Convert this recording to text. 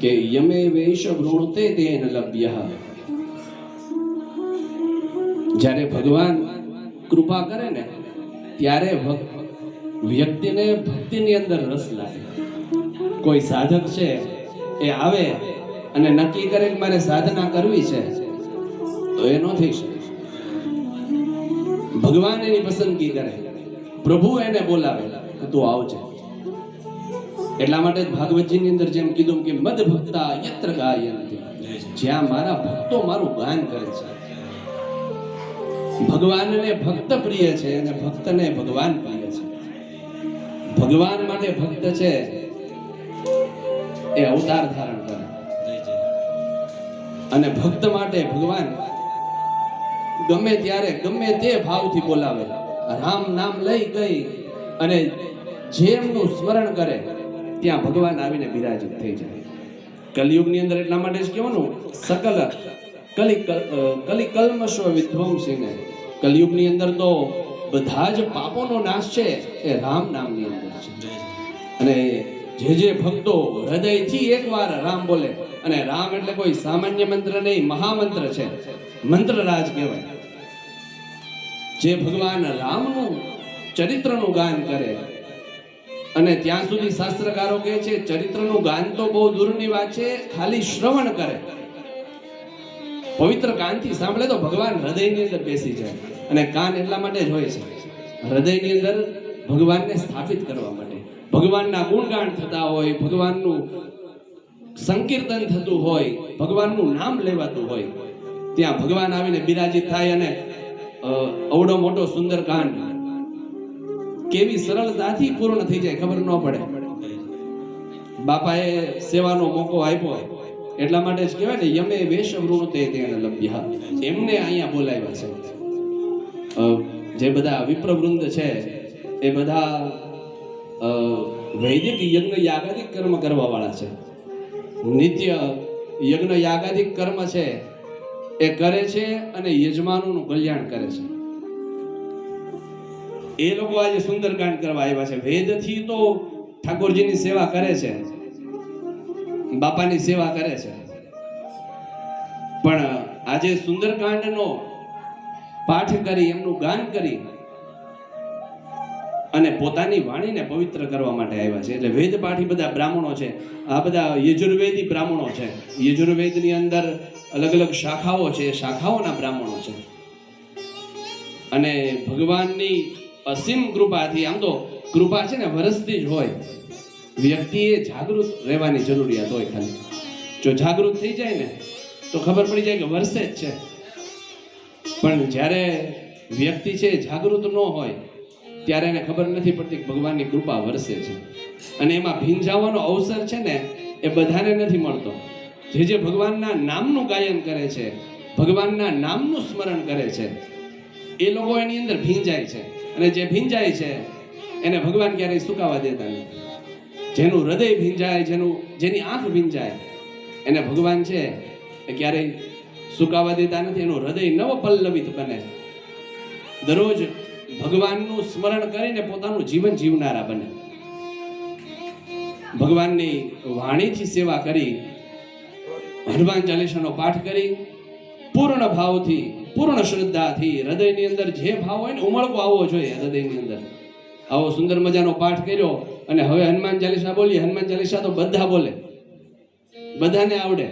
કે યમે વેશ વૃણતે તેન લભ્ય। જ્યારે ભગવાન કૃપા કરે ને, ત્યારે વ્યક્તિને ભક્તિની અંદર રસ લાગે। કોઈ સાધક છે, એ આવે અને નક્કી કરે કે મારે સાધના કરવી છે, તો એ ન થઈ શકે। ભગવાન એની પસંદગી કરે, પ્રભુ એને બોલાવે તું આવજે। એટલા માટે ભાગવતજીની અંદર જેમ કીધું કે મદ ભક્તા યત્ર ગાયંતિ. જ્યાં મારા ભક્તો મારું ગાન કરે છે. ભગવાનને ભક્ત પ્રિય છે અને ભક્તને ભગવાન પ્રિય છે. ભગવાન માટે ભક્ત છે એ અવતાર ધારણ કરે. અને ભક્ત માટે ભગવાન ગમે ત્યારે ગમે તે ભાવથી બોલાવે. રામ નામ લઈ ગઈ અને જેમનું સ્મરણ કરે ત્યાં ભગવાન આવીને બિરાજિત થઈ જાય. કલયુગની અંદર એટલા માટે જ કહેવાનું સકલ કલી કલિ કલ્મશો વિધ્વંસીને. કલયુગની અંદર તો બધા જ પાપોનો નાશ છે એ રામ નામની અંદર છે. અને જે જે ભક્તો હૃદયથી એકવાર રામ બોલે અને રામ એટલે કોઈ સામાન્ય મંત્ર નહીં મહામંત્ર છે. મંત્રરાજ કહેવાય. જે ભગવાન રામનું ચરિત્રનું ગાન કરે અને ત્યાં સુધી શાસ્ત્રકારો કહે છે, ચરિત્રનું ગાન તો બહુ દૂરની વાત છે, ખાલી શ્રવણ કરે. પવિત્ર કાનથી સાંભળે તો ભગવાન હૃદયની અંદર બેસી જાય અને કાન એટલા માટે જ હોય છે. હૃદયની અંદર ભગવાનને સ્થાપિત કરવા માટે. ભગવાનના ગુણગાન થતા હોય, ભગવાનનું સંકીર્તન થતું હોય, ભગવાનનું નામ લેવાતું હોય, ત્યાં ભગવાન આવીને બિરાજિત થાય અને અવડો મોટો સુંદર કાંડ કેવી સરળતાથી પૂર્ણ થઈ જાય ખબર ન પડે. બાપાએ સેવાનો મોકો આપ્યો. એટલા માટે જ કહેવાય ને, યમે વેશ વૃણતે તેને લભ્યા. એમને અહીંયા બોલાવ્યા છે. જે બધા વિપ્રવૃંદ છે, એ બધા વૈદિક યજ્ઞ યાગાદિક કર્મ કરવા વાળા છે. નિત્ય યજ્ઞ યાગાદિક કર્મ છે, એ કરે છે અને યજમાનોનું કલ્યાણ કરે છે. એ લોકો આજે સુંદરકાંડ કરવા આવ્યા છે. વેદથી તો ઠાકોરજીની સેવા કરે છે. બાપાની સેવા કરે છે. પણ આજે સુંદરકાંડનો પાઠ કરી, એમનું ગાન કરી અને પોતાની વાણીને પવિત્ર કરવા માટે આવ્યા છે. એટલે વેદ પાઠી બધા બ્રાહ્મણો છે. આ બધા યજુર્વેદી બ્રાહ્મણો છે. યજુર્વેદની અંદર અલગ અલગ શાખાઓ છે. શાખાઓના બ્રાહ્મણો છે. અને ભગવાનની અસીમ કૃપાથી આમ તો કૃપા છે ને વરસતી જ હોય. વ્યક્તિએ જાગૃત રહેવાની જરૂરિયાત હોય ખાલી. જો જાગૃત થઈ જાય ને, તો ખબર પડી જાય કે વરસે જ છે. પણ જ્યારે વ્યક્તિ છે જાગૃત ન હોય, ત્યારે એને ખબર નથી પડતી કે ભગવાનની કૃપા વરસે છે. અને એમાં ભીંજાવાનો અવસર છે ને, એ બધાને નથી મળતો. જે જે ભગવાનના નામનું ગાયન કરે છે, ભગવાનના નામનું સ્મરણ કરે છે, એ લોકો એની અંદર ભીંજાય છે. અને જે ભીંજાય છે, એને ભગવાન ક્યારેય સુકાવા દેતા નથી. જેનું હૃદય ભીંજાય, જેનું, જેની આંખ ભીંજાય, એને ભગવાન છે એ ક્યારેય સુકાવા દેતા નથી, એનું હૃદય નવ પલ્લવિત બને દરરોજ ભગવાનનું સ્મરણ કરીને પોતાનું જીવન જીવનારા બને. ભગવાનની વાણીથી સેવા કરી, હનુમાન ચાલીસાનો પાઠ કરી, પૂર્ણ ભાવથી પૂર્ણ શ્રદ્ધાથી હૃદયની અંદર જે ભાવ હોય ને ઉમળકો આવવો જોઈએ હૃદયની અંદર. આવો સુંદર મજાનો પાઠ કર્યો અને હવે હનુમાન ચાલીસા બોલીએ. હનુમાન ચાલીસા તો બધા બોલે. બધાને આવડે.